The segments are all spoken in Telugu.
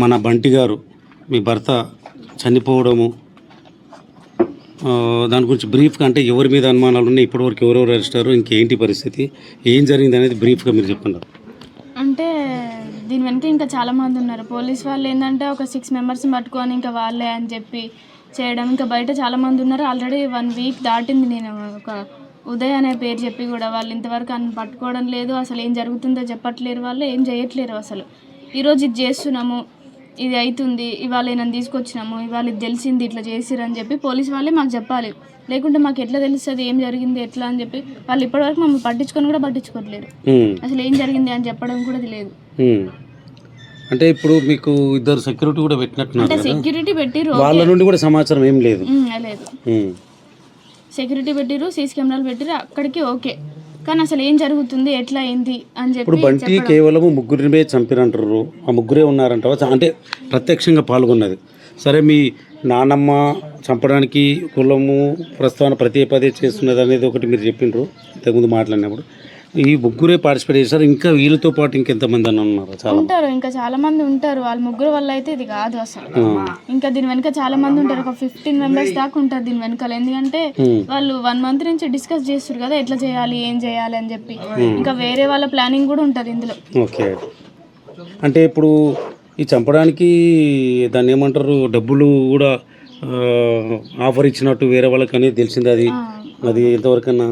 మన బంటి గారు మీ భర్త చనిపోవడము దాని గురించి బ్రీఫ్గా అంటే ఎవరి మీద అనుమానాలు ఉన్నాయి ఇప్పటివరకు ఎవరెవరు అరెస్ట్ అయ్యారు ఇంకేంటి పరిస్థితి ఏం జరిగింది అనేది బ్రీఫ్గా మీరు చెప్పండి. అంటే దీని వెనక ఇంకా చాలామంది ఉన్నారు. పోలీస్ వాళ్ళు ఏంటంటే ఒక సిక్స్ మెంబర్స్ని పట్టుకొని ఇంకా వాళ్ళే అని చెప్పి చేయడం ఇంకా బయట చాలామంది ఉన్నారు. ఆల్రెడీ వన్ వీక్ దాటింది నేను ఒక ఉదయ్ అనే పేరు చెప్పి కూడా వాళ్ళు ఇంతవరకు అన్ని పట్టుకోవడం లేదు అసలు ఏం జరుగుతుందో చెప్పట్లేరు వాళ్ళు ఏం చేయట్లేరు అసలు. ఈరోజు ఇది చేస్తున్నాము ఇది అవుతుంది ఇవాళ నన్ను తీసుకొచ్చినాము ఇవాళ ఇది తెలిసింది ఇట్లా చేసిరు అని చెప్పి పోలీస్ వాళ్ళే మాకు చెప్పాలి. లేకుంటే మాకు ఎట్లా తెలుస్తుంది ఏం జరిగింది ఎట్లా అని చెప్పి వాళ్ళు ఇప్పటివరకు మమ్మల్ని పట్టించుకొని కూడా పట్టించుకోవట్లేరు ఉమ్, అసలు ఏం జరిగింది అని చెప్పడం కూడా లేదు. అంటే ఇప్పుడు మీకు ఇద్దరు సెక్యూరిటీ కూడా కదా? సెక్యూరిటీ పెట్టిరు వాళ్ళ నుండి కూడా సమాచారం ఏం లేదు. లేదు. సెక్యూరిటీ పెట్టిరు సీసీ కెమెరాలు పెట్టిరు అక్కడికి ఓకే. కానీ అసలు ఏం జరుగుతుంది ఎట్లా అయింది అని ఇప్పుడు చెప్పి బంటి కేవలం ముగ్గురినే చంపినంటారు ఆ ముగ్గురే ఉన్నారంటావా? చ- అంటే ప్రత్యక్షంగా పాల్గొన్నది. సరే మీ నానమ్మ చంపడానికి కులము ప్రస్తావన ప్రతి పదే చేస్తున్నది అనేది ఒకటి మీరు చెప్పిండ్రు. ఇంతకుముందు మాట్లాడినప్పుడు. ఈ ముగ్గురే పార్టిసిపేట్ చేశారు. ఇంకా వీళ్ళతో పాటు ఇంకెంతమంది అని ఉన్నారు చాలా ఉంటారు. ఇంకా చాలా మంది ఉంటారు. వాళ్ళ ముగ్గురు వల్ల అయితే ఇది కాదు అసలు. ఇంకా దీని వెనక చాలా మంది ఉంటారు. ఒక ఫిఫ్టీన్ మెంబర్స్ దాకా ఉంటారు దీని వెనకాల. ఎందుకంటే ఉమ్, వాళ్ళు వన్ మంత్ నుంచి డిస్కస్ చేస్తారు కదా ఎట్లా చేయాలి ఏం చేయాలి అని చెప్పి. ఇంకా వేరే వాళ్ళ ప్లానింగ్ కూడా ఉంటుంది ఇందులో. ఓకే. అంటే ఇప్పుడు ఈ చంపడానికి దాన్ని ఏమంటారు? డబ్బులు కూడా ఆ, ఆఫర్ ఇచ్చినట్టు వేరే వాళ్ళకి అనేది తెలిసింది అది. అది ఎంతవరకైనా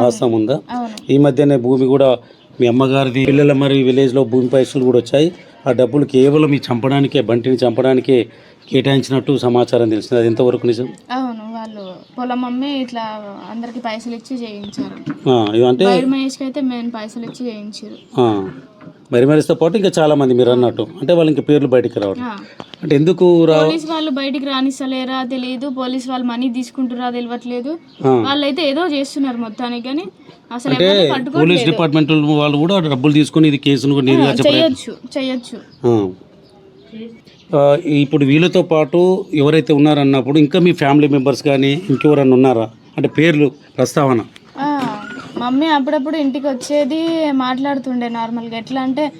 వాస్తవం ఉందా? ఈ మధ్యనే భూమి కూడా మీ అమ్మగారిది పిల్లల మరి విలేజ్లో భూమి పైసలు కూడా వచ్చాయి. ఆ డబ్బులు కేవలం ఈ చంపడానికే బంటిని చంపడానికే కేటాయించినట్టు సమాచారం తెలిసింది. అది ఎంతవరకు నిజం? అవును వాళ్ళు పొలం అమ్మి ఇట్లా అందరికి పైసలు ఇచ్చి చేయించారు. అంటే మహేష్కి అయితే మేము పైసలు ఇచ్చి చేయించారు మరి మరితో పాటు ఇంకా చాలా మంది మీరు అన్నట్టు. అంటే వాళ్ళు ఇంకా పేర్లు బయటికి రావడం. అంటే ఎందుకు పోలీస్ వాళ్ళు బయటికి రానిస్తలేరా తెలియదు పోలీస్ వాళ్ళు మనీ తీసుకుంటారా తెలియట్లేదు. వాళ్ళైతే ఏదో చేస్తున్నారు మొత్తానికి కానీ అసలు అంటే పోలీస్ డిపార్ట్మెంట్ వాళ్ళు కూడా డబ్బులు తీసుకొని ఇది కేసును నేరుగా ఆ. ఆ, ఇప్పుడు వీళ్ళతో పాటు ఎవరైతే ఉన్నారన్నప్పుడు ఇంకా మీ ఫ్యామిలీ మెంబర్స్ కానీ ఇంకెవరన్నా ఉన్నారా? అంటే పేర్లు ప్రస్తావన. మమ్మీ అప్పుడప్పుడు ఇంటికి వచ్చేది మాట్లాడుతుండే నార్మల్గా. ఎట్లా అంటే "ఆ,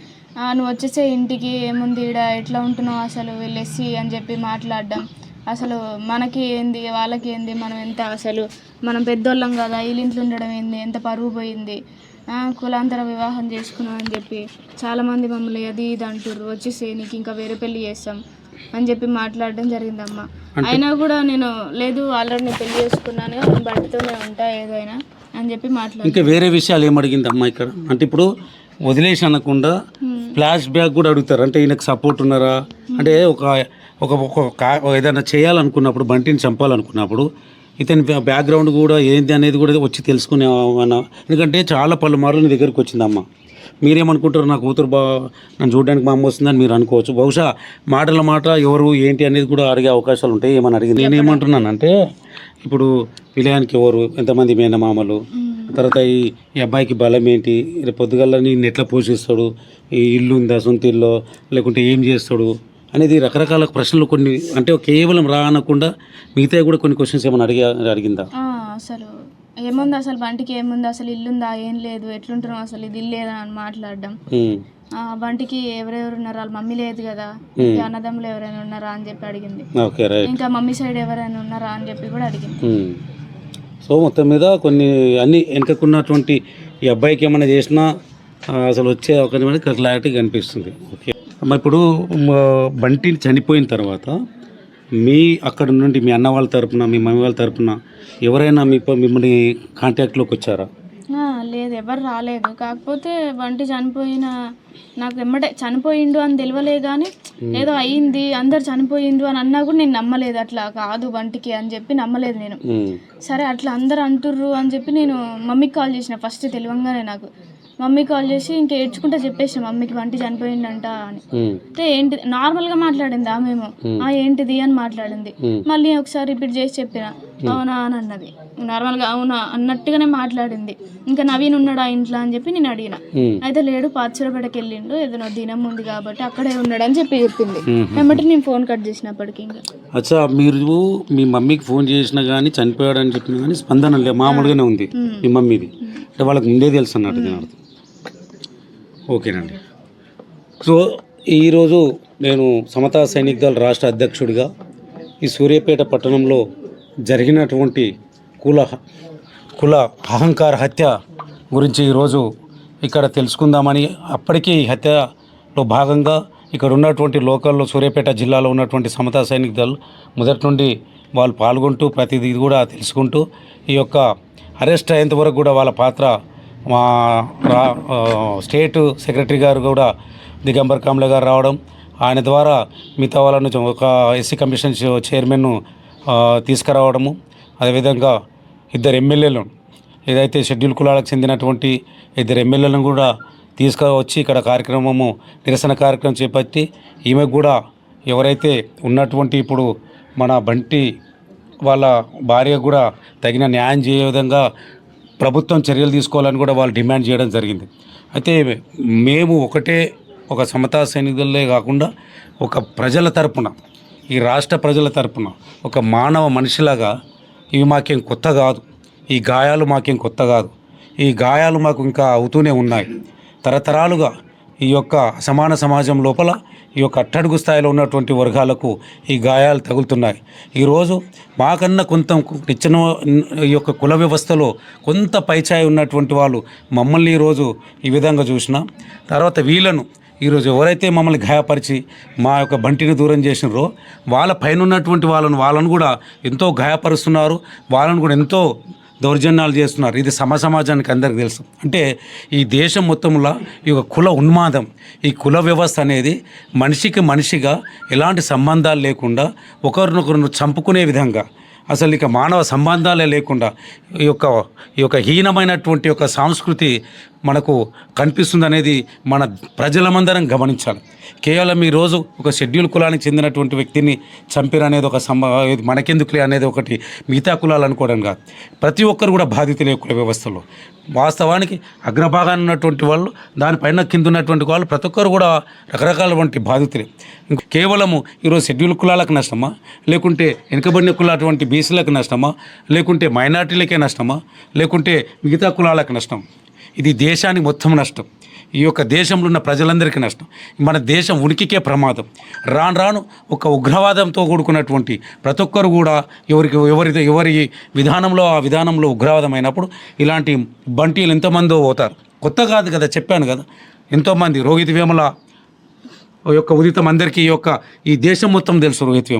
నువ్వు వచ్చేసే ఇంటికి ఏముంది ఈడ ఎట్లా ఉంటున్నావు అసలు? వెళ్ళేసి అని చెప్పి మాట్లాడడం. అసలు మనకి ఏంది వాళ్ళకి ఏంది మనం ఎంత అసలు? మనం పెద్దోళ్ళం కదా వీళ్ళింట్లో ఉండడం ఏంది? ఎంత పరువు పోయింది? కులాంతర వివాహం చేసుకున్నాం అని చెప్పి చాలామంది మమ్మల్ని అది ఇది అంటుర్రు. వచ్చేసే నీకు ఇంకా వేరే పెళ్ళి చేస్తాం అని చెప్పి మాట్లాడడం జరిగిందమ్మా. అయినా కూడా నేను లేదు ఆల్రెడీ నేను పెళ్ళి చేసుకున్నాను నేను బట్టితోనే ఉంటా ఏదైనా అని చెప్పి మాట్లాడు ఇంకా వేరే విషయాలు ఏం అడిగింది అమ్మ ఇక్కడ? అంటే ఇప్పుడు వదిలేసి అనకుండా ఫ్లాష్ బ్యాక్ కూడా అడుగుతారు. అంటే ఈయనకు సపోర్ట్ ఉన్నారా? అంటే ఒక ఒక ఒక ఏదైనా చేయాలనుకున్నప్పుడు బంటిని చంపాలనుకున్నప్పుడు ఇతని బ్యాక్గ్రౌండ్ కూడా ఏంది అనేది కూడా వచ్చి తెలుసుకునే ఎందుకంటే చాలా పలుమార్లు నీ దగ్గరికి వచ్చిందమ్మ. మీరేమనుకుంటారు నా కూతురు బా నన్ను చూడడానికి మా అమ్మ వస్తుందని మీరు అనుకోవచ్చు. బహుశా మాటల మాట ఎవరు ఏంటి అనేది కూడా అడిగే అవకాశాలు ఉంటాయి. ఏమని అడిగింది? నేను ఏమంటున్నానంటే ఇప్పుడు విలయానికి ఎవరు? ఎంతమంది మేనమామలు? తర్వాత ఈ ఈ అబ్బాయికి బలం ఏంటి? రేపు పొద్దుగల నేను ఎట్లా పోషిస్తాడు ఈ ఇల్లు ఉందా సొంత ఇల్లు లేకుంటే ఏం చేస్తాడు అనేది రకరకాల ప్రశ్నలు కొన్ని అంటే కేవలం రా అనకుండా మిగతా కూడా కొన్ని క్వశ్చన్స్ ఏమైనా అడిగా అడిగిందా? అసలు ఏముంది అసలు బంటికి ఏముంది? అసలు ఇల్లుందా ఏం లేదు. ఎట్లుంటున్నాం అసలు ఇది ఇల్లు లేదా అని మాట్లాడడం. బంటికి ఎవరెవరు ఉన్నారు? వాళ్ళ మమ్మీ లేదు కదా. అన్నదమ్ములు ఎవరైనా ఉన్నారా అని చెప్పి అడిగింది. ఇంకా మమ్మీ సైడ్ ఎవరైనా ఉన్నారా అని చెప్పి కూడా అడిగింది. సో మొత్తం మీద కొన్ని అన్ని వెనుకకున్నటువంటి ఈ అబ్బాయికి ఏమైనా చేసినా అసలు వచ్చే అవకాశం అనేది క్లారిటీ కనిపిస్తుంది. ఓకే అమ్మ ఇప్పుడు బంటి చనిపోయిన తర్వాత మీ అక్కడ నుండి మీ అన్న వాళ్ళ తరపున మీ మమ్మీ వాళ్ళ తరపున ఎవరైనా మీ మిమ్మల్ని కాంటాక్ట్లోకి వచ్చారా? లేదు ఎవరు రాలేదు. కాకపోతే బంటి చనిపోయిన నాకు ఎమ్మటే చనిపోయిండు అని తెలియలే కానీ ఏదో అయ్యింది అందరు చనిపోయిండు అని అన్నా కూడా నేను నమ్మలేదు. అట్లా కాదు బంటికి అని చెప్పి నమ్మలేదు నేను. సరే అట్లా అందరు అంటుర్రు అని చెప్పి నేను మమ్మీకి కాల్ చేసిన ఫస్ట్ తెలియంగానే నాకు. మమ్మీ కాల్ చేసి ఇంకా ఏడ్చుకుంటా చెప్పేసిన మమ్మీకి వంటి చనిపోయిందంట అని. అంటే ఏంటి నార్మల్గా మాట్లాడింది ఆమెమో ఆ ఏంటిది అని మాట్లాడింది. మళ్ళీ ఒకసారి రిపీట్ చేసి చెప్పిన. అవునా అని అన్నది. నార్మల్గా అవునా అన్నట్టుగానే మాట్లాడింది. ఇంకా నవీన్ ఉన్నాడా ఇంట్లో అని చెప్పి నేను అడిగిన. అయితే లేడు పాచిరపేటకి వెళ్ళిండు. ఏదైనా దినం ఉంది కాబట్టి అక్కడే ఉన్నాడు అని చెప్పి చెప్పింది. వెంబటి నేను ఫోన్ కట్ చేసినప్పటికి ఇంకా. అచ్చా మీరు మీ మమ్మీకి ఫోన్ చేసినా కానీ చనిపోయాడని చెప్పినా కానీ స్పందన లే మామూలుగానే ఉంది మీ మమ్మీది. అంటే వాళ్ళకి ముందే తెలుసు అన్నట్టు దీని అర్థం ఓకేనండి. సో ఈరోజు నేను సమతా సైనిక్ దళ రాష్ట్ర అధ్యక్షుడిగా ఈ సూర్యాపేట పట్టణంలో జరిగినటువంటి కుల కుల అహంకార హత్య గురించి ఈరోజు ఇక్కడ తెలుసుకుందామని అప్పటికీ ఈ హత్యలో భాగంగా ఇక్కడ ఉన్నటువంటి లోకల్లో సూర్యాపేట జిల్లాలో ఉన్నటువంటి సమతా సైనిక దళ్ మొదటి నుండి వాళ్ళు పాల్గొంటూ ప్రతిదీ కూడా తెలుసుకుంటూ ఈ యొక్క అరెస్ట్ అయ్యేంత వరకు కూడా వాళ్ళ పాత్ర మా రా స్టేట్ సెక్రటరీ గారు కూడా దిగంబర్ కామ్ల గారు రావడం ఆయన ద్వారా మిగతా వాళ్ళను చ- ఒక ఎస్సీ కమిషన్ చైర్మన్ చైర్మన్ను తీసుకురావడము. అదేవిధంగా ఇద్దరు ఎమ్మెల్యేలను ఏదైతే షెడ్యూల్ కులాలకు చెందినటువంటి ఇద్దరు ఎమ్మెల్యేలను కూడా తీసుకువచ్చి ఇక్కడ కార్యక్రమము నిరసన కార్యక్రమం చేపట్టి ఈమె కూడా ఎవరైతే ఉన్నటువంటి ఇప్పుడు మన బంటి వాళ్ళ భార్య కూడా తగిన న్యాయం చేయ విధంగా ప్రభుత్వం చర్యలు తీసుకోవాలని కూడా వాళ్ళు డిమాండ్ చేయడం జరిగింది. అయితే మేము ఒకటే ఒక సమతా సైనికులే కాకుండా ఒక ప్రజల తరపున ఈ రాష్ట్ర ప్రజల తరపున ఒక మానవ మనిషిలాగా ఇవి మాకేం కొత్త కాదు. ఈ గాయాలు మాకేం కొత్త కాదు. ఈ గాయాలు మాకు ఇంకా అవుతూనే ఉన్నాయి. తరతరాలుగా ఈ యొక్క సమాన సమాజం లోపల ఈ యొక్క అట్టడుగు స్థాయిలో ఉన్నటువంటి వర్గాలకు ఈ గాయాలు తగులుతున్నాయి. ఈరోజు మాకన్నా కొంత నిచ్చిన ఈ యొక్క కుల వ్యవస్థలో కొంత పైచాయి ఉన్నటువంటి వాళ్ళు మమ్మల్ని ఈరోజు ఈ విధంగా చూసిన. తర్వాత వీళ్ళను ఈరోజు ఎవరైతే మమ్మల్ని గాయపరిచి మా యొక్క బంటిని దూరం చేసినారో వాళ్ళ పైన ఉన్నటువంటి వాళ్ళను వాళ్ళను కూడా ఎంతో గాయపరుస్తున్నారు వాళ్ళను కూడా ఎంతో దౌర్జన్యాలు చేస్తున్నారు. ఇది సమ సమాజానికి అందరికీ తెలుసు. అంటే ఈ దేశం మొత్తంలో ఈ యొక్క కుల ఉన్మాదం ఈ కుల వ్యవస్థ అనేది మనిషికి మనిషిగా ఎలాంటి సంబంధాలు లేకుండా ఒకరినొకరు చంపుకునే విధంగా అసలు ఇక మానవ సంబంధాలే లేకుండా ఈ యొక్క ఈ యొక్క హీనమైనటువంటి యొక్క సంస్కృతి మనకు కనిపిస్తుంది అనేది మన ప్రజలమందరం గమనించాలి. కేవలం ఈరోజు ఒక షెడ్యూల్ కులానికి చెందినటువంటి వ్యక్తిని చంపిరు అనేది ఒక సంబ మనకెందుకులే అనేది ఒకటి మిగతా కులాలు అనుకోవడం కాదు. ప్రతి ఒక్కరు కూడా బాధితులే కుల వ్యవస్థలో. వాస్తవానికి అగ్రభాగాన ఉన్నటువంటి వాళ్ళు దానిపైన కింద ఉన్నటువంటి వాళ్ళు ప్రతి ఒక్కరు కూడా రకరకాల వంటి బాధితులే కేవలము ఈరోజు షెడ్యూల్ కులాలకు నష్టమా? లేకుంటే వెనుకబడిన కులాటువంటి బీసీలకు నష్టమా? లేకుంటే మైనార్టీలకే నష్టమా? లేకుంటే మిగతా కులాలకు నష్టం ఇది దేశానికి మొత్తం నష్టం. ఈ యొక్క దేశంలో ఉన్న ప్రజలందరికీ నష్టం. మన దేశం ఉనికికే ప్రమాదం. రాను రాను ఒక ఉగ్రవాదంతో కూడుకున్నటువంటి ప్రతి ఒక్కరు కూడా ఎవరికి ఎవరి ఎవరి విధానంలో ఆ విధానంలో ఉగ్రవాదం అయినప్పుడు ఇలాంటి బంటీలు ఎంతమందో పోతారు. కొత్త కాదు కదా చెప్పాను కదా. ఎంతోమంది రోహిత్ వేముల యొక్క ఉదితం అందరికీ ఈ యొక్క ఈ దేశం మొత్తం తెలుసు రోహిత్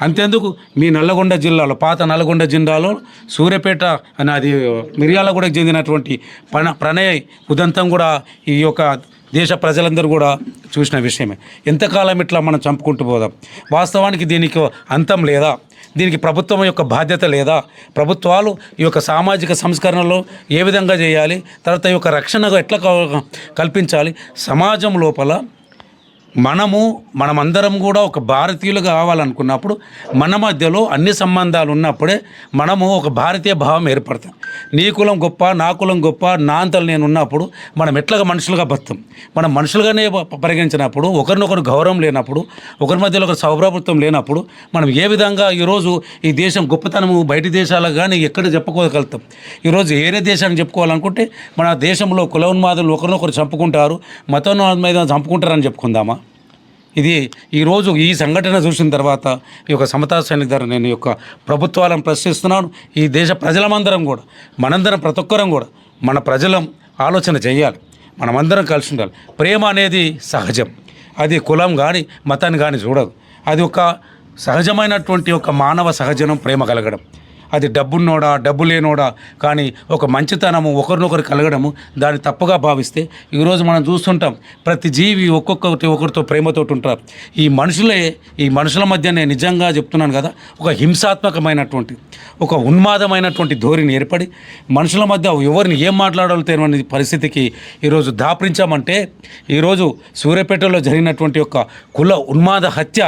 అంతేందుకు మీ నల్లగొండ జిల్లాలో పాత నల్లగొండ జిల్లాలో సూర్యపేట అని అది మిర్యాలగూడకు చెందినటువంటి ప్రణయ్ ప్రణయ్ ఉదంతం కూడా ఈ యొక్క దేశ ప్రజలందరూ కూడా చూసిన విషయమే. ఎంతకాలం ఇట్లా మనం చంపుకుంటూ పోదాం? వాస్తవానికి దీనికి అంతం లేదా? దీనికి ప్రభుత్వం యొక్క బాధ్యత లేదా? ప్రభుత్వాలు ఈ యొక్క సామాజిక సంస్కరణలో ఏ విధంగా చేయాలి? తర్వాత ఈ యొక్క రక్షణ ఎట్లా కల్పించాలి? సమాజం లోపల మనము మనమందరం కూడా ఒక భారతీయులు కావాలనుకున్నప్పుడు మన మధ్యలో అన్ని సంబంధాలు ఉన్నప్పుడే మనము ఒక భారతీయ భావం ఏర్పడతాం. నీ కులం గొప్ప నా కులం గొప్ప నా అంతలు నేను ఉన్నప్పుడు మనం ఎట్లాగా మనుషులుగా బతాం మనం మనుషులుగానే పరిగణించినప్పుడు ఒకరినొకరు గౌరవం లేనప్పుడు ఒకరి మధ్యలో ఒకరు సౌభ్రభుత్వం లేనప్పుడు మనం ఏ విధంగా ఈరోజు ఈ దేశం గొప్పతనము బయట దేశాలకు కానీ ఎక్కడ చెప్పుకోగలుగుతాం? ఈరోజు ఏరే దేశానికి చెప్పుకోవాలనుకుంటే మన దేశంలో కుల ఉన్మాదులు ఒకరినొకరు చంపుకుంటారు మతోన్మాదం చంపుకుంటారని చెప్పుకుందామా? ఇది ఈరోజు ఈ సంఘటన చూసిన తర్వాత ఈ యొక్క సమతా సైనిక ధర నేను యొక్క ప్రభుత్వాలను ప్రశ్నిస్తున్నాను. ఈ దేశ ప్రజలమందరం కూడా మనందరం ప్రతి ఒక్కరం కూడా మన ప్రజలం ఆలోచన చేయాలి. మనమందరం కలిసి ఉండాలి. ప్రేమ అనేది సహజం. అది కులం కానీ మతాన్ని కానీ చూడదు. అది ఒక సహజమైనటువంటి ఒక మానవ సహజనం ప్రేమ కలగడం. అది డబ్బున్నోడా డబ్బు లేనోడా కానీ ఒక మంచితనము ఒకరినొకరు కలగడము దాన్ని తప్పుగా భావిస్తే ఈరోజు మనం చూస్తుంటాం ప్రతి జీవి ఒక్కొక్కటి ఒకరితో ప్రేమతోటి ఉంటారు. ఈ మనుషులే ఈ మనుషుల మధ్యనే నిజంగా చెప్తున్నాను కదా ఒక హింసాత్మకమైనటువంటి ఒక ఉన్మాదమైనటువంటి ధోరణి ఏర్పడి మనుషుల మధ్య ఎవరిని ఏం మాట్లాడాలో తెలియని పరిస్థితికి ఈరోజు దాపరించామంటే ఈరోజు సూర్యాపేటలో జరిగినటువంటి ఒక కుల ఉన్మాద హత్య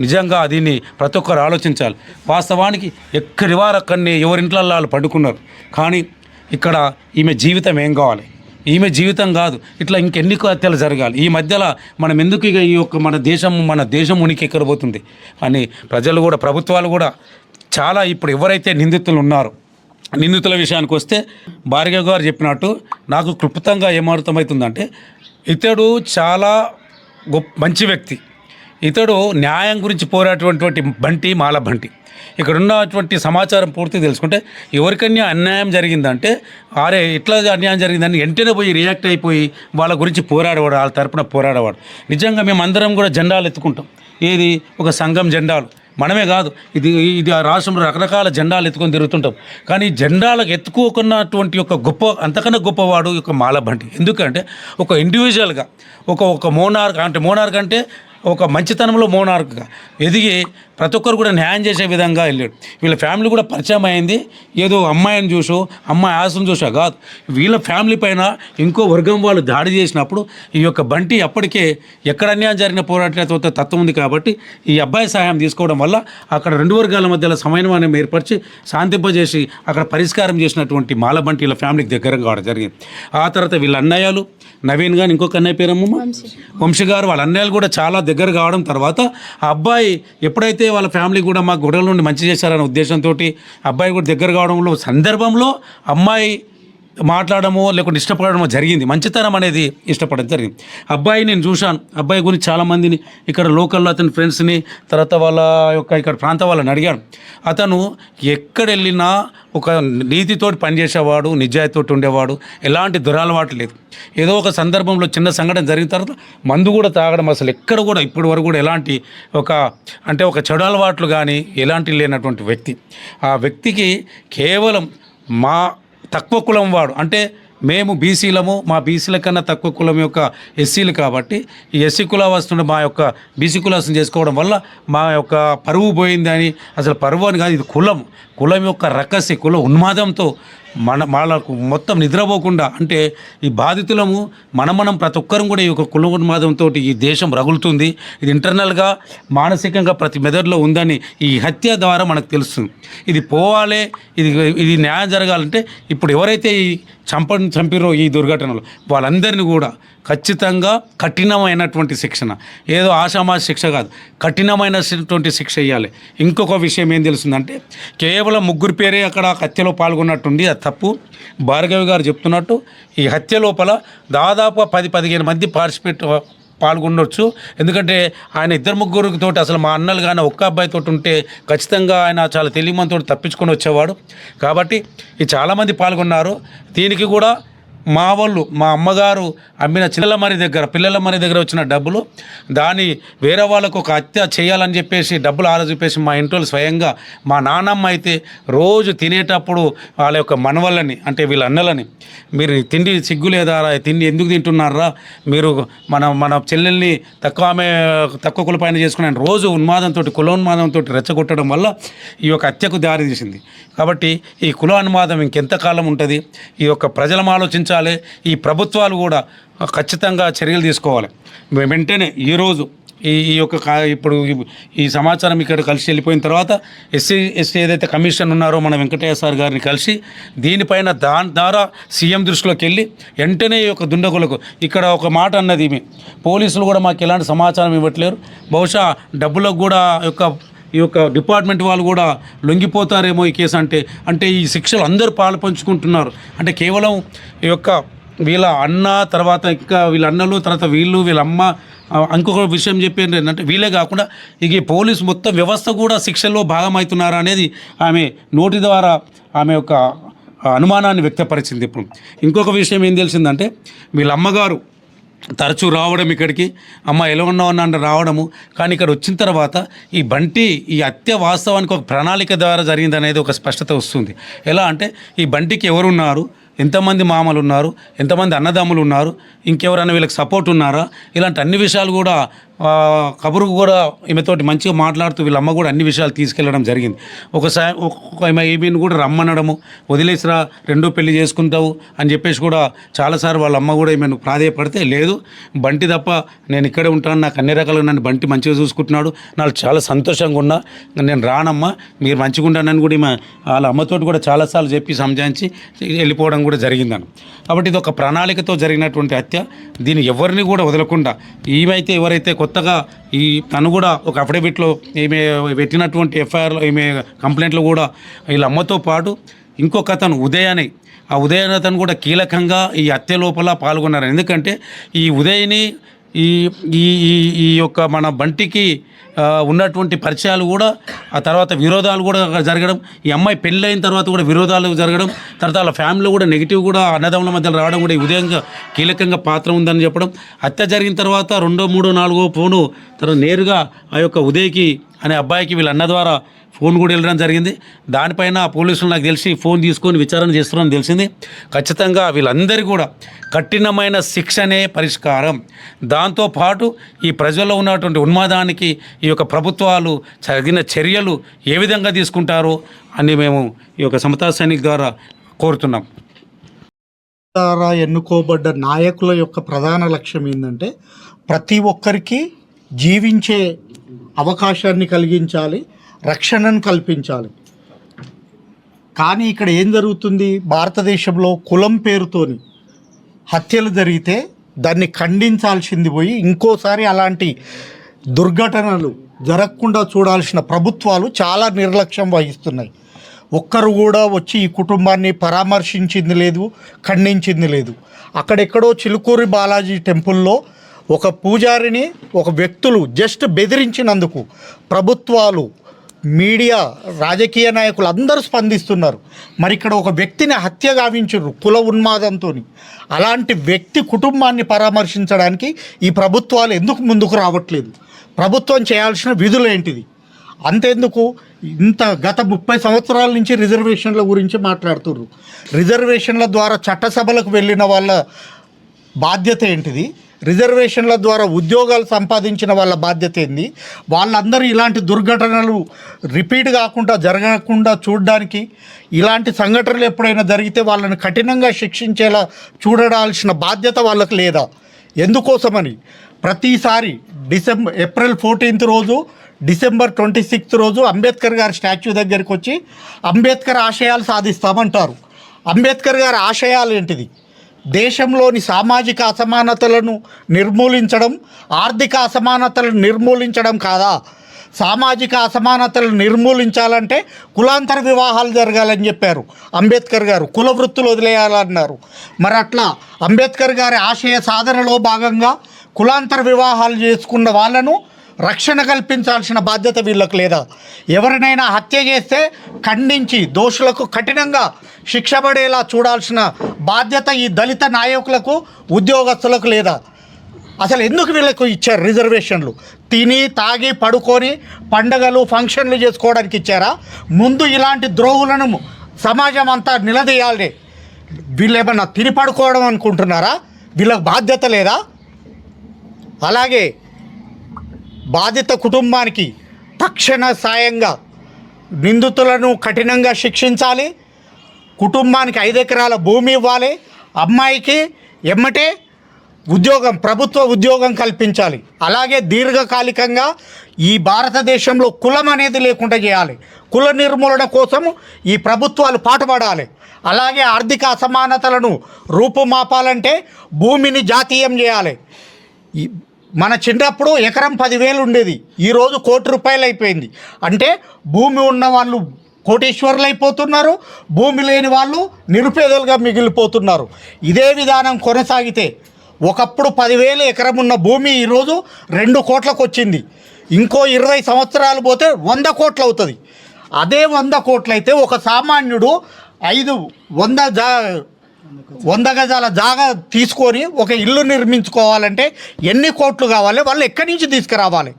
నిజంగా దీన్ని ప్రతి ఒక్కరు ఆలోచించాలి. వాస్తవానికి ఎక్కడి వారు అక్కడిని ఎవరింట్లో వాళ్ళు పడుకున్నారు. కానీ ఇక్కడ ఈమె జీవితం ఏం కావాలి? ఈమె జీవితం కాదు. ఇట్లా ఇంకెన్ని హత్యలు జరగాలి? ఈ మధ్యలో మనం ఎందుకు ఇక ఈ యొక్క మన దేశం మన దేశం ఉనికి ఎక్కడ పోతుంది అని ప్రజలు కూడా ప్రభుత్వాలు కూడా చాలా ఇప్పుడు ఎవరైతే నిందితులు ఉన్నారో నిందితుల విషయానికి వస్తే భార్గవ్ గారు చెప్పినట్టు నాకు క్లుప్తంగా ఏమర్థమవుతుందంటే ఇతడు చాలా గొప్ప మంచి వ్యక్తి. ఇతడు న్యాయం గురించి పోరాటటువంటి బంటి మాల బంటి. ఇక్కడ ఉన్నటువంటి సమాచారం పూర్తి తెలుసుకుంటే ఎవరికైనా అన్యాయం జరిగిందంటే ఆరే ఇట్లా అన్యాయం జరిగిందని వెంటనే పోయి రియాక్ట్ అయిపోయి వాళ్ళ గురించి పోరాడేవాడు వాళ్ళ తరపున పోరాడేవాడు. నిజంగా మేము అందరం కూడా జెండాలు ఎత్తుకుంటాం. ఏది? ఒక సంఘం జెండాలు. మనమే కాదు ఇది ఇది ఆ రాష్ట్రంలో రకరకాల జెండాలు ఎత్తుకొని తిరుగుతుంటాం. కానీ జెండాలకు ఎత్తుకోకున్నటువంటి ఒక గొప్ప అంతకన్నా గొప్పవాడు ఒక మాలబండి ఎందుకంటే ఒక ఇండివిజువల్గా ఒక ఒక మోనార్క్ అంటే మోనార్క్ అంటే ఒక మంచితనంలో మోనార్క్గా ఎదిగి ప్రతి ఒక్కరు కూడా న్యాయం చేసే విధంగా వెళ్ళాడు. వీళ్ళ ఫ్యామిలీ కూడా పరిచయం అయింది. ఏదో అమ్మాయిని చూసో అమ్మాయి ఆశను చూసా కాదు. వీళ్ళ ఫ్యామిలీ పైన ఇంకో వర్గం వాళ్ళు దాడి చేసినప్పుడు ఈ యొక్క బంటి అప్పటికే ఎక్కడ అన్యాయం జరిగిన పోరాటంతో తత్వం ఉంది కాబట్టి ఈ అబ్బాయి సహాయం తీసుకోవడం వల్ల అక్కడ రెండు వర్గాల మధ్యలో సమన్వయం ఏర్పరిచి శాంతింపజేసి అక్కడ పరిష్కారం చేసినటువంటి మాలబంటి వీళ్ళ ఫ్యామిలీకి దగ్గర కావడం జరిగింది. ఆ తర్వాత వీళ్ళ అన్నయ్యలు నవీన్ గారు ఇంకొక అన్నయ్య పేరమ్మ వంశీ. గారు వాళ్ళ అన్నయ్యలు కూడా చాలా దగ్గర కావడం తర్వాత ఆ అబ్బాయి ఎప్పుడైతే వాళ్ళ ఫ్యామిలీ కూడా మా గొడవల నుండి మంచి చేశారనే ఉద్దేశంతో అబ్బాయి కూడా దగ్గర కావడంలో సందర్భంలో అమ్మాయి మాట్లాడమో లేకుంటే ఇష్టపడమో జరిగింది. మంచితనం అనేది ఇష్టపడడం జరిగింది. అబ్బాయి నేను చూశాను. అబ్బాయి గురించి చాలామందిని ఇక్కడ లోకల్లో అతని ఫ్రెండ్స్ని తర్వాత వాళ్ళ యొక్క ఇక్కడ ప్రాంత వాళ్ళని అడిగాను. అతను ఎక్కడ వెళ్ళినా ఒక నీతితోటి పనిచేసేవాడు నిజాయితీతోటి ఉండేవాడు. ఎలాంటి దురాలవాటు లేదు. ఏదో ఒక సందర్భంలో చిన్న సంఘటన జరిగిన తర్వాత మందు కూడా తాగడం అసలు ఎక్కడ కూడా ఇప్పటి వరకు కూడా ఎలాంటి ఒక అంటే ఒక చెడు అలవాట్లు కానీ ఎలాంటి లేనటువంటి వ్యక్తి. ఆ వ్యక్తికి కేవలం మా తక్కువ కులం వాడు. అంటే మేము బీసీలము మా బీసీల కన్నా తక్కువ కులం యొక్క ఎస్సీలు కాబట్టి ఈ ఎస్సీ కుల మా యొక్క బీసీ కులాసం చేసుకోవడం వల్ల మా యొక్క పరువు పోయిందని అసలు పరువు అని కాదు ఇది కులం. కులం యొక్క రకసి కుల ఉన్మాదంతో మన వాళ్ళకు మొత్తం నిద్రపోకుండా అంటే ఈ బాధితులము మనం మనం ప్రతి ఒక్కరం కూడా ఈ యొక్క కుల ఉన్మాదంతో ఈ దేశం రగులుతుంది. ఇది ఇంటర్నల్గా మానసికంగా ప్రతి మెదడులో ఉందని ఈ హత్య ద్వారా మనకు తెలుస్తుంది. ఇది పోవాలి ఇది ఇది న్యాయం జరగాలంటే ఇప్పుడు ఎవరైతే ఈ చంప చంపిరో ఈ దుర్ఘటనలు. వాళ్ళందరినీ కూడా ఖచ్చితంగా కఠినమైనటువంటి శిక్షణ. ఏదో ఆషామా శిక్ష కాదు. కఠినమైనటువంటి శిక్ష ఇవ్వాలి ఇంకొక విషయం ఏం తెలిసిందంటే కేవలం ముగ్గురు పేరే అక్కడ హత్యలో పాల్గొన్నట్టుంది అది తప్పు. భార్గవి గారు చెప్తున్నట్టు ఈ హత్య లోపల దాదాపు పది పదిహేను మంది పార్టిసిపేట్ పాల్గొనవచ్చు ఎందుకంటే ఆయన ఇద్దరు ముగ్గురితో అసలు మా అన్నలు కానీ ఒక్క అబ్బాయితో ఉంటే ఖచ్చితంగా ఆయన చాలా తెలియమంతో తప్పించుకొని వచ్చేవాడు. కాబట్టి ఈ చాలామంది పాల్గొన్నారు. దీనికి కూడా మా వాళ్ళు మా అమ్మగారు అమ్మిన చిల్లల మరి దగ్గర పిల్లల మరి దగ్గర వచ్చిన డబ్బులు దాన్ని వేరే వాళ్ళకు ఒక హత్య చేయాలని చెప్పేసి డబ్బులు ఆలో మా ఇంట్లో స్వయంగా మా నాన్నమ్మ అయితే రోజు తినేటప్పుడు వాళ్ళ యొక్క మనవళ్ళని అంటే వీళ్ళ అన్నలని మీరు తిండి సిగ్గు లేదా రా? తిండి ఎందుకు తింటున్నారా మీరు మన మన చెల్లెల్ని తక్కువ ఆమె తక్కువ కులపైన చేసుకుని రోజు ఉన్మాదంతో కులోన్మాదంతో రెచ్చగొట్టడం వల్ల ఈ యొక్క హత్యకు దారి తీసింది కాబట్టి ఈ కుల ఉన్మాదం ఇంకెంతకాలం ఉంటుంది ఈ యొక్క ప్రజలం ఆలోచించాలి ఈ ప్రభుత్వాలు కూడా ఖచ్చితంగా చర్యలు తీసుకోవాలి. వెంటనే ఈరోజు ఈ ఈ యొక్క కా- ఇప్పుడు ఈ- సమాచారం ఇక్కడ కలిసి వెళ్ళిపోయిన తర్వాత ఎస్సీ ఎస్సీ ఏదైతే కమిషన్ ఉన్నారో మన వెంకటయ్య సార్ గారిని కలిసి దీనిపైన దాని ద్వారా సీఎం దృష్టిలోకి వెళ్ళి వెంటనే ఈ యొక్క దుండగులకు ఇక్కడ ఒక మాట అన్నది పోలీసులు కూడా మాకు ఎలాంటి సమాచారం ఇవ్వట్లేరు. బహుశా డబ్బులకు కూడా యొక్క ఈ యొక్క డిపార్ట్మెంట్ వాళ్ళు కూడా లొంగిపోతారేమో ఈ కేసు అంటే అంటే ఈ శిక్షలు అందరూ పాలు పంచుకుంటున్నారు. అంటే కేవలం ఈ యొక్క వీళ్ళ అన్న తర్వాత ఇంకా వీళ్ళ అన్నలు తర్వాత వీళ్ళు వీళ్ళ అమ్మ ఇంకొక విషయం చెప్పేది ఏంటంటే వీళ్ళే కాకుండా ఇక పోలీస్ మొత్తం వ్యవస్థ కూడా శిక్షల్లో భాగమవుతున్నారా అనేది ఆమె నోటి ద్వారా ఆమె యొక్క అనుమానాన్ని వ్యక్తపరిచింది ఇప్పుడు. ఇంకొక విషయం ఏం తెలిసిందంటే వీళ్ళ అమ్మగారు తరచూ రావడం ఇక్కడికి. అమ్మ ఎలా ఉన్నావు అన్న రావడము. కానీ ఇక్కడ వచ్చిన తర్వాత ఈ బంటి ఈ హత్య వాస్తవానికి ఒక ప్రణాళిక ద్వారా జరిగింది అనేది ఒక స్పష్టత వస్తుంది. ఎలా అంటే ఈ బంటికి ఎవరున్నారు? ఎంతమంది మామలు ఉన్నారు? ఎంతమంది అన్నదమ్ములు ఉన్నారు? ఇంకెవరైనా వీళ్ళకి సపోర్ట్ ఉన్నారా? ఇలాంటి అన్ని విషయాలు కూడా కబురు కూడా ఈమెతోటి మంచిగా మాట్లాడుతూ వీళ్ళ అమ్మ కూడా అన్ని విషయాలు తీసుకెళ్ళడం జరిగింది. ఒకసారి ఒక్కొక్క ఈమె ఈమెను కూడా రమ్మనడము వదిలేసిరా రెండో పెళ్ళి చేసుకుంటావు అని చెప్పేసి కూడా చాలాసార్లు వాళ్ళ అమ్మ కూడా ఈమెను ప్రాధేయపడితే లేదు బంటి తప్ప నేను ఇక్కడే ఉంటాను నాకు అన్ని రకాలుగా నన్ను బంటి మంచిగా చూసుకుంటున్నాడు నాకు చాలా సంతోషంగా ఉన్నా నేను రానమ్మా మీరు మంచిగా ఉంటానని కూడా ఈమె వాళ్ళ అమ్మతోటి కూడా చాలాసార్లు చెప్పి సంజాయించి వెళ్ళిపోవడం కూడా జరిగిందని. కాబట్టి ఇది ఒక ప్రణాళికతో జరిగినటువంటి హత్య దీన్ని ఎవరిని కూడా వదలకుండా ఈమెయితే ఎవరైతే కొత్తగా ఈ తను కూడా ఒక అఫిడవిట్లో ఈమె పెట్టినటువంటి ఎఫ్ఐఆర్లో ఈమె కంప్లైంట్లో కూడా వీళ్ళ అమ్మతో పాటు ఇంకొక అతను ఉదయ్ ఆ ఉదయనతను కూడా కీలకంగా ఈ హత్య లోపల పాల్గొన్నారు. ఎందుకంటే ఈ ఉదయని ఈ ఈ ఈ ఈ యొక్క మన బంటికి ఉన్నటువంటి పరిచయాలు కూడా ఆ తర్వాత విరోధాలు కూడా జరగడం ఈ అమ్మాయి పెళ్ళైన తర్వాత కూడా విరోధాలు జరగడం తర్వాత వాళ్ళ ఫ్యామిలీలో కూడా నెగిటివ్ కూడా అన్నదమ్ముల మధ్యలో రావడం కూడా ఈ ఉదయంగా కీలకంగా పాత్ర ఉందని చెప్పడం హత్య జరిగిన తర్వాత రెండో మూడో నాలుగో ఫోను తర్వాత నేరుగా ఆ యొక్క ఉదయ్కి అనే అబ్బాయికి వీళ్ళ అన్న ద్వారా ఫోన్ కూడా వెళ్ళడం జరిగింది. దానిపైన పోలీసులు నాకు తెలిసి ఫోన్ తీసుకొని విచారణ చేస్తున్నారని తెలిసింది. ఖచ్చితంగా వీళ్ళందరికీ కూడా కఠినమైన శిక్షనే పరిష్కారం. దాంతోపాటు ఈ ప్రజల్లో ఉన్నటువంటి ఉన్మాదానికి ఈ యొక్క ప్రభుత్వాలు తగిన చర్యలు ఏ విధంగా తీసుకుంటారో అని మేము ఈ యొక్క సమతా సైనిక్ ద్వారా కోరుతున్నాం. ద్వారా ఎన్నుకోబడ్డ నాయకుల యొక్క ప్రధాన లక్ష్యం ఏంటంటే ప్రతి ఒక్కరికి జీవించే అవకాశాన్ని కలిగించాలి. రక్షణను కల్పించాలి. కానీ ఇక్కడ ఏం జరుగుతుంది? భారతదేశంలో కులం పేరుతోని హత్యలు జరిగితే దాన్ని ఖండించాల్సింది పోయి ఇంకోసారి అలాంటి దుర్ఘటనలు జరగకుండా చూడాల్సిన ప్రభుత్వాలు చాలా నిర్లక్ష్యం వహిస్తున్నాయి. ఒక్కరు కూడా వచ్చి ఈ కుటుంబాన్ని పరామర్శించింది లేదు ఖండించింది లేదు. అక్కడెక్కడో చిలుకూరి బాలాజీ టెంపుల్లో ఒక పూజారిని ఒక వ్యక్తులు జస్ట్ బెదిరించినందుకు ప్రభుత్వాలు మీడియా రాజకీయ నాయకులు అందరూ స్పందిస్తున్నారు. మరి ఇక్కడ ఒక వ్యక్తిని హత్య గావించారు కుల ఉన్మాదంతో అలాంటి వ్యక్తి కుటుంబాన్ని పరామర్శించడానికి ఈ ప్రభుత్వాలు ఎందుకు ముందుకు రావట్లేదు? ప్రభుత్వం చేయాల్సిన విధులు ఏంటిది? అంతెందుకు? ఇంత గత ముప్పై సంవత్సరాల నుంచి రిజర్వేషన్ల గురించి మాట్లాడుతుర్రు. రిజర్వేషన్ల ద్వారా చట్టసభలకు వెళ్ళిన వాళ్ళ బాధ్యత ఏంటిది? రిజర్వేషన్ల ద్వారా ఉద్యోగాలు సంపాదించిన వాళ్ళ బాధ్యత ఏంది? వాళ్ళందరూ ఇలాంటి దుర్ఘటనలు రిపీట్ కాకుండా జరగకుండా చూడడానికి ఇలాంటి సంఘటనలు ఎప్పుడైనా జరిగితే వాళ్ళని కఠినంగా శిక్షించేలా చూడాల్సిన బాధ్యత వాళ్ళకి లేదా? ఎందుకోసమని? ప్రతిసారి డిసెంబర్ ఏప్రిల్ ఫోర్టీన్త్ రోజు డిసెంబర్ ట్వంటీ సిక్స్త్ రోజు అంబేద్కర్ గారి స్టాచ్యూ దగ్గరికి వచ్చి అంబేద్కర్ ఆశయాలు సాధిస్తామంటారు. అంబేద్కర్ గారి ఆశయాలు ఏంటిది? దేశంలోని సామాజిక అసమానతలను నిర్మూలించడం ఆర్థిక అసమానతలను నిర్మూలించడం కాదా? సామాజిక అసమానతలను నిర్మూలించాలంటే కులాంతర వివాహాలు జరగాలని చెప్పారు అంబేద్కర్ గారు. కుల వృత్తులు వదిలేయాలన్నారు. మరి అట్లా అంబేద్కర్ గారి ఆశయ సాధనలో భాగంగా కులాంతర వివాహాలు చేసుకున్న వాళ్ళను రక్షణ కల్పించాల్సిన బాధ్యత వీళ్ళకు లేదా? ఎవరినైనా హత్య చేస్తే ఖండించి దోషులకు కఠినంగా శిక్ష పడేలా చూడాల్సిన బాధ్యత ఈ దళిత నాయకులకు ఉద్యోగస్తులకు లేదా? అసలు ఎందుకు వీళ్ళకు ఇచ్చారు రిజర్వేషన్లు? తిని తాగి పడుకొని పండగలు ఫంక్షన్లు చేసుకోవడానికి ఇచ్చారా? ముందు ఇలాంటి ద్రోహులను సమాజం అంతా నిలదీయాలి. వీళ్ళు ఏమన్నా తిని పడుకోవడం అనుకుంటున్నారా? వీళ్ళకి బాధ్యత లేదా? అలాగే బాధిత కుటుంబానికి తక్షణ సాయంగా నిందితులను కఠినంగా శిక్షించాలి. కుటుంబానికి ఐదు ఎకరాల భూమి ఇవ్వాలి. అమ్మాయికి ఎమ్మటే ఉద్యోగం ప్రభుత్వ ఉద్యోగం కల్పించాలి. అలాగే దీర్ఘకాలికంగా ఈ భారతదేశంలో కులం అనేది లేకుండా చేయాలి. కుల నిర్మూలన కోసం ఈ ప్రభుత్వాలు పాటుపడాలి. అలాగే ఆర్థిక అసమానతలను రూపుమాపాలంటే భూమిని జాతీయం చేయాలి. ఈ మన చిన్నప్పుడు ఎకరం పదివేలు ఉండేది. ఈరోజు కోటి రూపాయలు అయిపోయింది. అంటే భూమి ఉన్న వాళ్ళు కోటీశ్వరులు అయిపోతున్నారు. భూమి లేని వాళ్ళు నిరుపేదలుగా మిగిలిపోతున్నారు. ఇదే విధానం కొనసాగితే ఒకప్పుడు పదివేలు ఎకరం ఉన్న భూమి ఈరోజు రెండు కోట్లకు వచ్చింది. ఇంకో ఇరవై సంవత్సరాలు పోతే వంద కోట్లు అవుతుంది. అదే వంద కోట్లయితే ఒక సామాన్యుడు ఐదు వంద జా వంద గజాల జాగా తీసుకొని ఒక ఇల్లు నిర్మించుకోవాలంటే ఎన్ని కోట్లు కావాలి? వాళ్ళు ఎక్కడి నుంచి తీసుకురావాలి?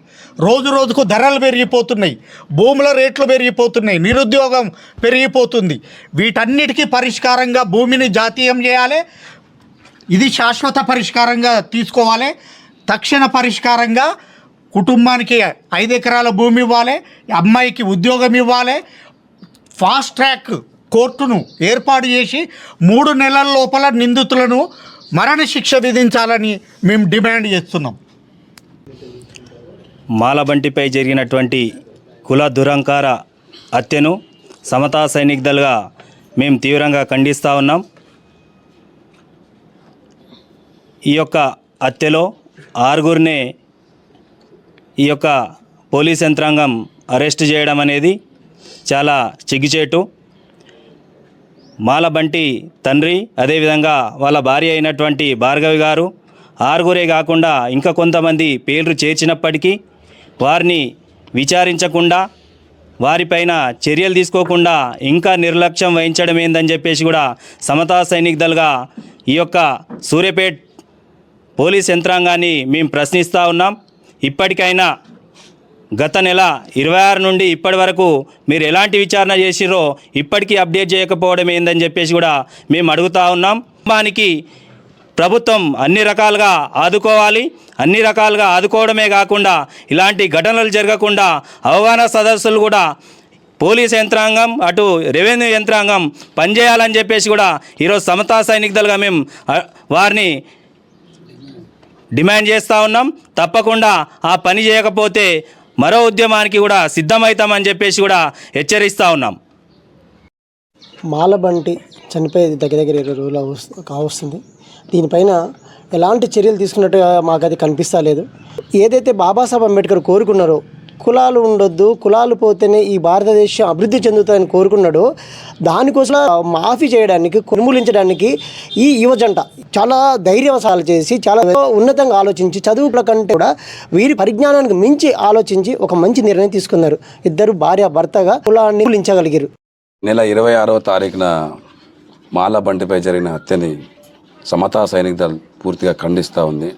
రోజు రోజుకు ధరలు పెరిగిపోతున్నాయి భూముల రేట్లు పెరిగిపోతున్నాయి నిరుద్యోగం పెరిగిపోతుంది. వీటన్నిటికీ పరిష్కారంగా భూమిని జాతీయం చేయాలి ఇది శాశ్వత పరిష్కారంగా తీసుకోవాలి. తక్షణ పరిష్కారంగా కుటుంబానికి ఐదు ఎకరాల భూమి ఇవ్వాలి అమ్మాయికి ఉద్యోగం ఇవ్వాలి. ఫాస్ట్ ట్రాక్ కోర్టును ఏర్పాటు చేసి మూడు నెలల లోపల నిందితులను మరణశిక్ష విధించాలని మేము డిమాండ్ చేస్తున్నాం. మాలబంటిపై జరిగినటువంటి కుల దురంకార హత్యను సమతా సైనిక్ దళగా మేము తీవ్రంగా ఖండిస్తూ ఉన్నాం. ఈ యొక్క హత్యలో ఆరుగురినే ఈ యొక్క పోలీస్ యంత్రాంగం అరెస్ట్ చేయడం అనేది చాలా చిగ్గుచేటు. మాలబంటి తండ్రి అదేవిధంగా వాళ్ళ భార్య అయినటువంటి భార్గవి గారు ఆరుగురే కాకుండా ఇంకా కొంతమంది పేర్లు చేర్చినప్పటికీ వారిని విచారించకుండా వారిపైన చర్యలు తీసుకోకుండా ఇంకా నిర్లక్ష్యం వహించడం ఏందని చెప్పేసి కూడా సమతా సైనిక దళగా ఈ యొక్క సూర్యపేట్ పోలీస్ యంత్రాంగాన్ని మేము ప్రశ్నిస్తూ ఉన్నాం. ఇప్పటికైనా గత నెల ఇరవై ఆరు నుండి ఇప్పటి వరకు మీరు ఎలాంటి విచారణ చేసిరో ఇప్పటికీ అప్డేట్ చేయకపోవడం ఏందని చెప్పేసి కూడా మేము అడుగుతా ఉన్నాం. కుటుంబానికి ప్రభుత్వం అన్ని రకాలుగా ఆదుకోవాలి. అన్ని రకాలుగా ఆదుకోవడమే కాకుండా ఇలాంటి ఘటనలు జరగకుండా అవగాహన సదస్సులు కూడా పోలీస్ యంత్రాంగం అటు రెవెన్యూ యంత్రాంగం పనిచేయాలని చెప్పేసి కూడా ఈరోజు సమతా సైనిక దళగా మేము వారిని డిమాండ్ చేస్తూ ఉన్నాం. తప్పకుండా ఆ పని చేయకపోతే మరో ఉద్యమానికి కూడా సిద్ధమవుతామని చెప్పేసి కూడా హెచ్చరిస్తూ ఉన్నాం. మాలబంటి చనిపోయేది దగ్గర దగ్గర ఇరవై రోజులు కావస్తుంది. దీనిపైన ఎలాంటి చర్యలు తీసుకున్నట్టుగా మాకు అది కనిపిస్తలేదు ఏదైతే బాబాసాహెబ్ అంబేద్కర్ కోరుకున్నారో కులాలు ఉండొద్దు కులాలు పోతేనే ఈ భారతదేశం అభివృద్ధి చెందుతుందని కోరుకున్నాడు. దానికోసం మాఫీ చేయడానికి నిర్మూలించడానికి ఈ యువజంట చాలా ధైర్యవసాలు చేసి చాలా ఉన్నతంగా ఆలోచించి చదువుల కంటే కూడా వీరి పరిజ్ఞానానికి మించి ఆలోచించి ఒక మంచి నిర్ణయం తీసుకున్నారు. ఇద్దరు భార్య భర్తగా కులాన్ని నిర్మూలించగలిగారు. నెల ఇరవై ఆరవ తారీఖున మాల బంటిపై జరిగిన హత్యని సమతా సైనిక దళ్ పూర్తిగా ఖండిస్తూ ఉంది.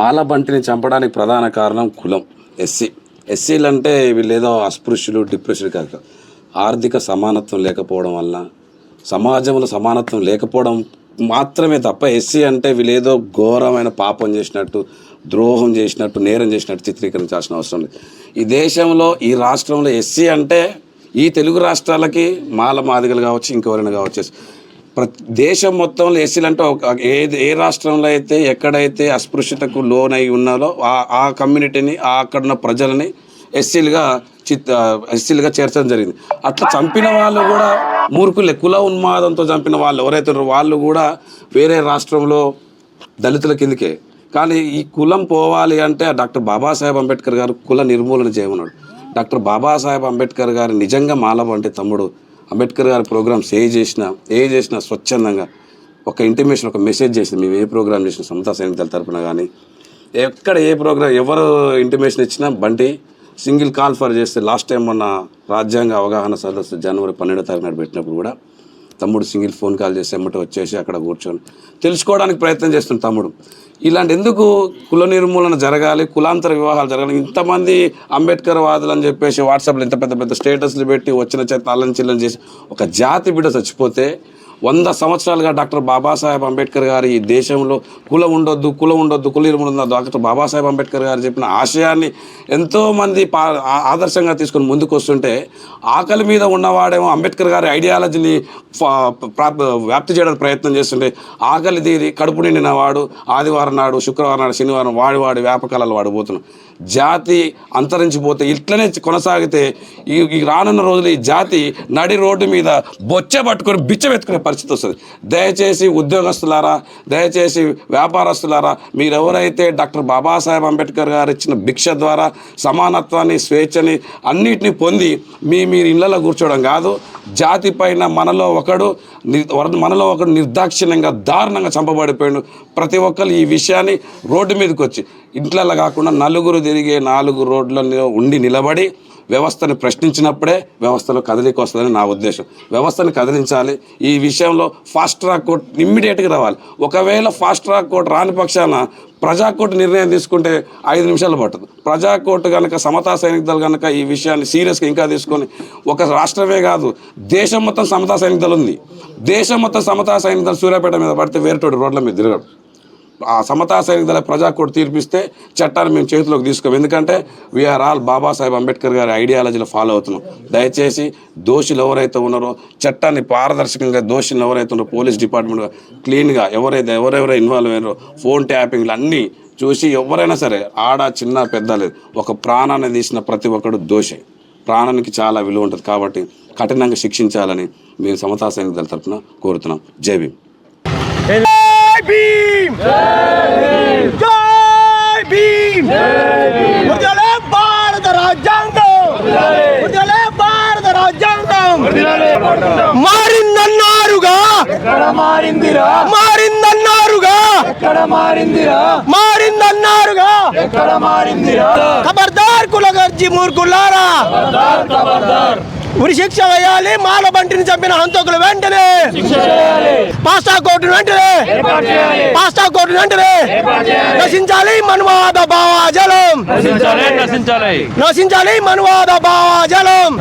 మాల బంటిని చంపడానికి ప్రధాన కారణం కులం ఎస్సీ. ఎస్సీలు అంటే వీళ్ళేదో అస్పృశ్యులు డిప్రెషన్ కాదు. ఆర్థిక సమానత్వం లేకపోవడం వల్ల సమాజంలో సమానత్వం లేకపోవడం మాత్రమే తప్ప ఎస్సీ అంటే వీళ్ళేదో ఘోరమైన పాపం చేసినట్టు ద్రోహం చేసినట్టు నేరం చేసినట్టు చిత్రీకరించాల్సిన అవసరం లేదు. ఈ దేశంలో ఈ రాష్ట్రంలో ఎస్సీ అంటే ఈ తెలుగు రాష్ట్రాలకి మాల మాదిగలు కావచ్చు ఇంకెవరైనా కావచ్చు దేశం మొత్తంలో ఎస్సీలు అంటే ఒక ఏ ఏ రాష్ట్రంలో అయితే ఎక్కడైతే అస్పృశ్యతకు లోనై ఉన్నారో ఆ ఆ కమ్యూనిటీని ఆ అక్కడున్న ప్రజలని ఎస్సీలుగా చిత్ ఎస్సీలుగా చేర్చడం జరిగింది. అట్లా చంపిన వాళ్ళు కూడా మూర్ఖులే. కుల ఉన్మాదంతో చంపిన వాళ్ళు ఎవరైతే వాళ్ళు కూడా వేరే రాష్ట్రంలో దళితుల కిందకే. కానీ ఈ కులం పోవాలి అంటే డాక్టర్ బాబాసాహెబ్ అంబేద్కర్ గారు కుల నిర్మూలన చేయమన్నాడు. డాక్టర్ బాబాసాహెబ్ అంబేద్కర్ గారు నిజంగా మాలవ అంటే తమ్ముడు. అంబేద్కర్ గారి ప్రోగ్రామ్స్ ఏ చేసినా ఏ చేసినా స్వచ్ఛందంగా ఒక ఇంటిమేషన్ ఒక మెసేజ్ చేసింది. మేము ఏ ప్రోగ్రామ్ చేసినా సమతా సైనికుల తరపున కానీ ఎక్కడ ఏ ప్రోగ్రామ్ ఎవరు ఇంటిమేషన్ ఇచ్చినా బండి సింగిల్ కాల్ ఫర్ చేస్తే లాస్ట్ టైం మొన్న రాజ్యాంగ అవగాహన సదస్సు జనవరి పన్నెండో తారీఖు నాడు పెట్టినప్పుడు కూడా తమ్ముడు సింగిల్ ఫోన్ కాల్ చేసి ఎమ్మటి వచ్చేసి అక్కడ కూర్చొని తెలుసుకోవడానికి ప్రయత్నం చేస్తుంది తమ్ముడు. ఇలాంటి ఎందుకు కుల నిర్మూలన జరగాలి కులాంతర వివాహాలు జరగాలి? ఇంతమంది అంబేద్కర్ వాదులు అని చెప్పేసి వాట్సాప్లో ఇంత పెద్ద పెద్ద స్టేటస్లు పెట్టి వచ్చిన చేత అల్లం చిల్లం చేసి ఒక జాతి బిడ్డ చచ్చిపోతే వంద సంవత్సరాలుగా డాక్టర్ బాబాసాహెబ్ అంబేద్కర్ గారు ఈ దేశంలో కులం ఉండొద్దు కులం ఉండొద్దు కులీరు నిర్మూలన డాక్టర్ బాబాసాహెబ్ అంబేద్కర్ గారు చెప్పిన ఆశయాన్ని ఎంతోమంది పా ఆదర్శంగా తీసుకొని ముందుకు వస్తుంటే ఆకలి మీద ఉన్నవాడేమో అంబేద్కర్ గారి ఐడియాలజీని వ్యాప్తి చేయడానికి ప్రయత్నం చేస్తుంటే ఆకలి తీరి కడుపు నిండిన వాడు ఆదివారం నాడు శుక్రవారం నాడు శనివారం వాడి వాడి వ్యాపకాలలో వాడు పోతున్నాడు. జాతి అంతరించిపోతే ఇట్లనే కొనసాగితే ఈ ఈ రానున్న రోజులు ఈ జాతి నడి రోడ్డు మీద బొచ్చ పట్టుకొని బిచ్చబెట్టుకునే పరిస్థితి వస్తుంది. దయచేసి ఉద్యోగస్తులారా దయచేసి వ్యాపారస్తులారా మీరెవరైతే డాక్టర్ బాబాసాహెబ్ అంబేద్కర్ గారు ఇచ్చిన భిక్ష ద్వారా సమానత్వాన్ని స్వేచ్ఛని అన్నిటిని పొంది మీ మీరు ఇళ్ళలో కూర్చోవడం కాదు జాతి పైన మనలో ఒకడు ని- వర- మనలో ఒకడు నిర్దాక్షిణ్యంగా దారుణంగా చంపబడిపోయాడు. ప్రతి ఒక్కరు ఈ విషయాన్ని రోడ్డు మీదకి వచ్చి ఇంట్లలో కాకుండా నలుగురు తిరిగే నాలుగు రోడ్లలో ఉండి నిలబడి వ్యవస్థను ప్రశ్నించినప్పుడే వ్యవస్థలో కదలిక వస్తుందని నా ఉద్దేశం. వ్యవస్థను కదిలించాలి. ఈ విషయంలో ఫాస్ట్ ట్రాక్ కోర్ట్ ఇమ్మీడియట్గా రావాలి. ఒకవేళ ఫాస్ట్ ట్రాక్ కోర్ట్ రాని పక్షాన ప్రజా కోర్టు నిర్ణయం తీసుకుంటే ఐదు నిమిషాలు పట్టదు. ప్రజాకోర్టు కనుక సమతా సైనిక దళ కనుక ఈ విషయాన్ని సీరియస్గా ఇంకా తీసుకొని ఒక రాష్ట్రమే కాదు దేశం మొత్తం సమతా సైనిక దళం ఉంది. దేశం మొత్తం సమతా సైనిక దళం సూర్యాపేట మీద పడితే వేరేటోడు రోడ్ల మీద తిరగడు. సమతా సైనిక దళ ప్రజా తీర్పిస్తే చట్టాన్ని మేము చేతిలోకి తీసుకోము ఎందుకంటే వీఆర్ ఆల్ బాబాసాహెబ్ అంబేద్కర్ గారి ఐడియాలజీలో ఫాలో అవుతున్నాం. దయచేసి దోషులు ఎవరైతే ఉన్నారో చట్టాన్ని పారదర్శకంగా దోషులు ఎవరైతే ఉన్నారో పోలీస్ డిపార్ట్మెంట్ క్లీన్గా ఎవరైతే ఎవరెవరైతే ఇన్వాల్వ్ అయ్యారో ఫోన్ ట్యాపింగ్లు అన్నీ చూసి ఎవరైనా సరే ఆడ చిన్న పెద్ద లేదు. ఒక ప్రాణాన్ని తీసిన ప్రతి ఒక్కడు దోషే. ప్రాణానికి చాలా విలువ ఉంటుంది కాబట్టి కఠినంగా శిక్షించాలని మేము సమతా సైనిక దళ తరఫున కోరుతున్నాం. జై భీమ్. భారత రాజ్యాంగం భారత రాజ్యాంగం మారిందన్నా మారిందిరా మారిందన్నారుగా ఎక్కడ మారిందిరా? మారిందన్నారుగా ఎక్కడ మారిందిరా? ఖబర్దార్ కులగర్జి మూర్ఖులారా ఖబర్దార్ ఖబర్దార్ ఉరి శిక్ష వేయాలి. మాల బంటిని చంపిన హంతకులు వెంటనే. పాస్టా కోర్టు వెంటనే. పాస్టా కోర్టు వెంటనే. నశించాలి మనువాద భావాజలం. నశించాలి మనువాద భావాజలం.